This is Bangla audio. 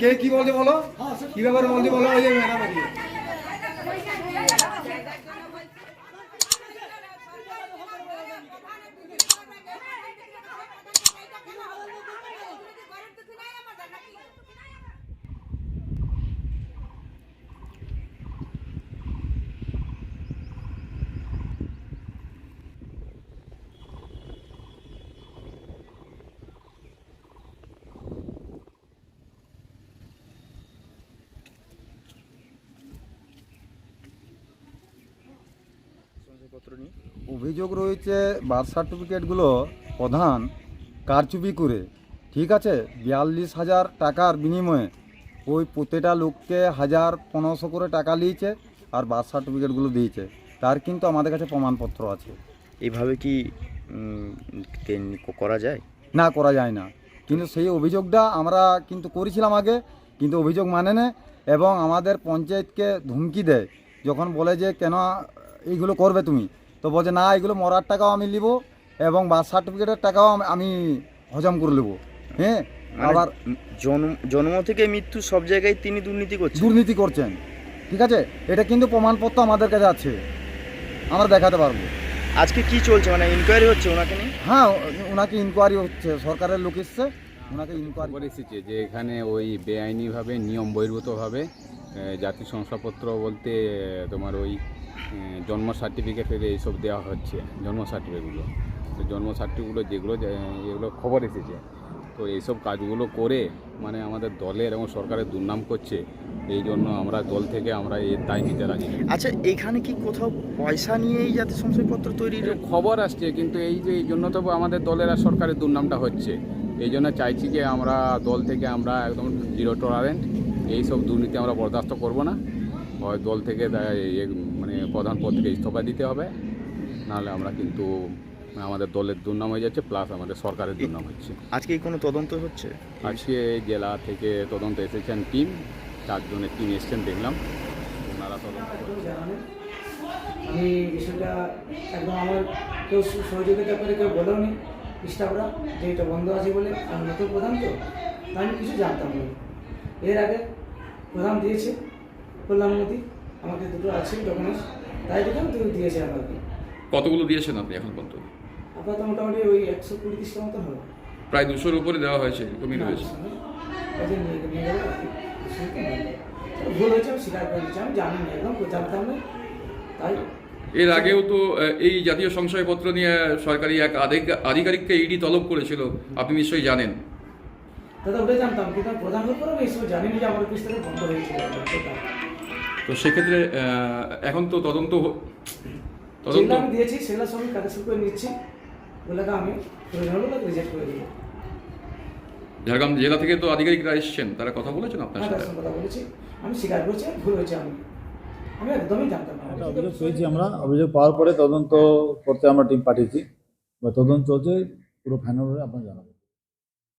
কে কি বলছে বলো? কি ব্যাপারে বলছে বলো? ওই যে ম্যাডাম অভিযোগ রয়েছে বার্থ সার্টিফিকেটগুলো প্রধান কারচুপি করে। ঠিক আছে বিয়াল্লিশ হাজার টাকার বিনিময়ে ওই প্রতিটা লোককে হাজার পনেরোশো করে টাকা নিয়েছে আর বার্থ সার্টিফিকেটগুলো দিয়েছে। তার কিন্তু আমাদের কাছে প্রমাণপত্র আছে। এইভাবে কি করা যায়? না করা যায় না। কিন্তু সেই অভিযোগটা আমরা কিন্তু করেছিলাম আগে কিন্তু অভিযোগ মানে না এবং আমাদের পঞ্চায়েতকে ধুমকি দেয়। যখন বলে যে কেন এইগুলো করবে তুমি। তো বলছে না এগুলো মরার টাকাও আমি নিব এবং বার্থ সার্টিফিকেটের টাকাও আমি- হজম করে নেব। হ্যাঁ? মানে আবার জন্ম জন্ম থেকে মৃত্যু সব জায়গায় তিনি দুর্নীতি করছেন? দুর্নীতি করছেন। ঠিক আছে? এটা কিন্তু প্রমাণপত্র আমাদের কাছে আছে। আমরা দেখাতে পারব। আজকে কি চলছে? মানে ইনকোয়ারি হচ্ছে ওনাকে নিয়ে? হ্যাঁ ওনাকে ইনকোয়ারি হচ্ছে। সরকারের লোক এসছে ওনাকে ইনকোয়ারি এসেছে যে এখানে ওই বেআইনিভাবে নিয়ম বহির্ভূতভাবে জাতীয় শংসাপত্র বলতে তোমার ওই জন্ম সার্টিফিকেটের এইসব দেওয়া হচ্ছে জন্ম সার্টিফিকেটগুলো তো জন্ম সার্টিফিকেটগুলো যেগুলো এগুলো খবর এসেছে। তো এইসব কাজগুলো করে মানে আমাদের দলের এবং সরকারের দুর্নাম করছে। এই জন্য আমরা দল থেকে আমরা এর দায় নিতে রাজি। আচ্ছা এখানে কি কোথাও পয়সা নিয়ে এই জাতীয় সংশয়পত্র তৈরির খবর আসছে কিন্তু এই যে এই জন্য তো আমাদের দলের আর সরকারের দুর্নামটা হচ্ছে। এই জন্য চাইছি যে আমরা দল থেকে আমরা একদম জিরো টলারেন্ট এইসব দুর্নীতি আমরা বরদাস্ত করব না। হয় দল থেকে প্রধান পদ থেকে ইস্তফা দিতে হবে। নাহলে আমরা কিন্তু আমাদের দলের দুর্নাম হয়ে যাচ্ছে প্লাস আমাদের সরকারের দুর্নাম হচ্ছে। আজকে কোনো তদন্ত হচ্ছে? আজকে জেলা থেকে তদন্ত এসেছেন টিম চারজনের টিম এসছেন দেখলাম। ওনারা তদন্ত করছেন। আমি বিষয়টা একদম আমার কেউ সহযোগিতা করে কেউ বলেও নি স্টাফরা যে এটা বন্ধ আছে বলে আমি নতুন প্রধান তো আমি কিছু জানতাম না। এর আগে প্রধান দিয়েছে কল্যাণমতি। আমাকে দুটো আছে ডকুমেন্টস তাই দুটো তুই দিয়েছে আমাকে। কতগুলো দিয়েছেন আপনি এখন পর্যন্ত? আপাতত মোটামুটি ওই একশো কুড়ি তিরিশটা মতো হবে। প্রায় দুশোর উপরে দেওয়া হয়েছে এরকমই রয়েছে। শুনতে নিয়ে ভুল হয়েছে আমি স্বীকার করে দিচ্ছি আমি জানি না একদম জানতাম না তাই। এর আগেও তো এই জাতীয় সংশয়পত্র নিয়ে সরকারি এক আধিক- আধিকারিককে ইডি তলব করেছিল আপনি নিশ্চয়ই জানেন। দাদা ওটাই জানতাম কিন্তু আমি প্রধান হওয়ার পরেও এইসব জানি না যে আমার অফিস থেকে বন্ধ হয়েছিল। তো সেক্ষেত্রে এখন তো তদন্ত তদন্ত আমি দিয়েছি সেগুলো সব আমি করে নিচ্ছি। ওগুলোকে আমি রিজেক্ট করে দিই। ঝাড়গ্রাম জেলা থেকে তো আধিকারিকরা এসেছেন তারা কথা বলেছেন আপনার হ্যাঁ সাথে? কথা বলেছি। আমি স্বীকার করছি ভুল হয়েছে আমি। আমি একদমই জানতাম না। অভিযোগ পেয়েছি আমরা। অভিযোগ পাওয়ার পরে তদন্ত করতে আমরা টিম পাঠিয়েছি। বা তদন্ত চলছে পুরো ফাইনাল আপনার জানাব